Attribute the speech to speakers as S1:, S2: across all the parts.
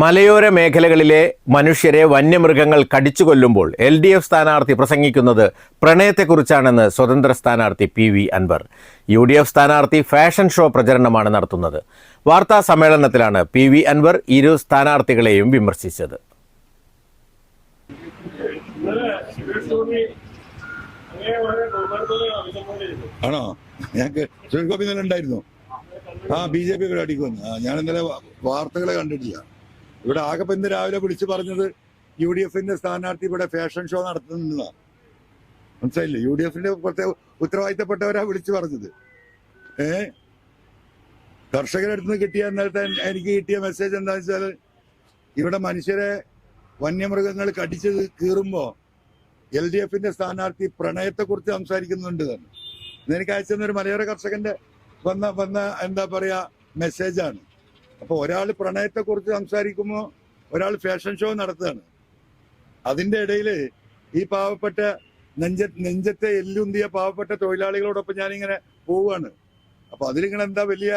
S1: മലയോര മേഖലകളിലെ മനുഷ്യരെ വന്യമൃഗങ്ങൾ കടിച്ചു കൊല്ലുമ്പോൾ എൽ ഡി എഫ് സ്ഥാനാർത്ഥി പ്രസംഗിക്കുന്നത് പ്രണയത്തെക്കുറിച്ചാണെന്ന് സ്വതന്ത്ര സ്ഥാനാർത്ഥി P V Anwar. U D F സ്ഥാനാർത്ഥി ഫാഷൻ ഷോ പ്രചരണമാണ് നടത്തുന്നത്. വാർത്താ സമ്മേളനത്തിലാണ് പി വി അൻവർ ഇരു സ്ഥാനാർത്ഥികളെയും വിമർശിച്ചത്.
S2: ആണോ? ഞങ്ങൾക്ക് ഗോപി ഉണ്ടായിരുന്നു. ആ ബി ജെ പി പരിപാടിക്ക് വന്നു. ഞാൻ ഇന്നലെ വാർത്തകളെ കണ്ടിട്ടില്ല. ഇവിടെ ആകെ ഇന്ന് രാവിലെ വിളിച്ചു പറഞ്ഞത് യു ഡി എഫിന്റെ സ്ഥാനാർത്ഥി ഇവിടെ ഫാഷൻ ഷോ നടത്തുന്നതാണ് മനസ്സിലായില്ലേ? യു ഡി എഫിന്റെ പ്രത്യേക ഉത്തരവാദിത്തപ്പെട്ടവരാ വിളിച്ചു പറഞ്ഞത്. ഏ? കർഷകരുടെ അടുത്ത് നിന്ന് കിട്ടിയ നേരത്തെ എനിക്ക് കിട്ടിയ മെസ്സേജ് എന്താ വെച്ചാൽ ഇവിടെ മനുഷ്യരെ വന്യമൃഗങ്ങൾ കടിച്ച് കീറുമ്പോ എൽ ഡി എഫിന്റെ സ്ഥാനാർത്ഥി പ്രണയത്തെ കുറിച്ച് സംസാരിക്കുന്നുണ്ട് തന്നെ എനിക്ക് അയച്ചെന്നൊരു മലയോര കർഷകന്റെ വന്ന വന്ന എന്താ പറയാ മെസ്സേജാണ്. അപ്പൊ ഒരാൾ പ്രണയത്തെ കുറിച്ച് സംസാരിക്കുമ്പോൾ ഒരാൾ ഫാഷൻ ഷോ നടത്തുകയാണ്. അതിന്റെ ഇടയിൽ ഈ പാവപ്പെട്ട നെഞ്ച നെഞ്ചത്തെ എല്ലുന്തിയ പാവപ്പെട്ട തൊഴിലാളികളോടൊപ്പം ഞാനിങ്ങനെ പോവുകയാണ്. അപ്പൊ അതിലിങ്ങനെ എന്താ വലിയ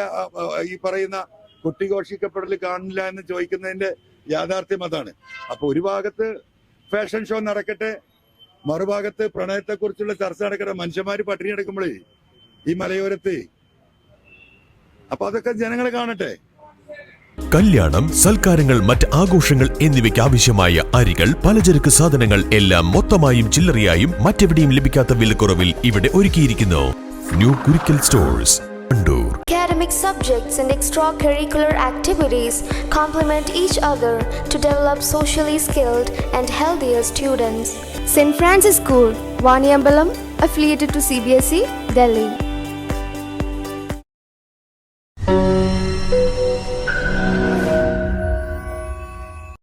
S2: ഈ പറയുന്ന കുട്ടിഘോഷിക്കപ്പെടൽ കാണില്ല എന്ന് ചോദിക്കുന്നതിന്റെ യാഥാർത്ഥ്യം അതാണ്. അപ്പൊ ഒരു ഭാഗത്ത് ഫാഷൻ ഷോ നടക്കട്ടെ മറുഭാഗത്ത് പ്രണയത്തെക്കുറിച്ചുള്ള ചർച്ച നടക്കട്ടെ മനുഷ്യന്മാര് പട്ടിണി എടുക്കുമ്പോഴേ ഈ മലയോരത്ത്. അപ്പൊ അതൊക്കെ ജനങ്ങൾ കാണട്ടെ.
S3: കല്യാണം സൽക്കാരങ്ങൾ മറ്റ് ആഘോഷങ്ങൾ എന്നിവയ്ക്ക് ആവശ്യമായ അരികൾ പലചരക്ക് സാധനങ്ങൾ എല്ലാം മൊത്തമായും ചില്ലറയായും മറ്റെവിടെയും ലഭിക്കാത്ത വിലക്കുറവിൽ ഇവിടെ ഒരുക്കിയിരിക്കുന്നു new Kurikkal stores
S4: Academic subjects and extracurricular activities complement each other to develop socially skilled and healthier students.
S5: St. Francis School, Vaniambalam, affiliated to CBSE, Delhi.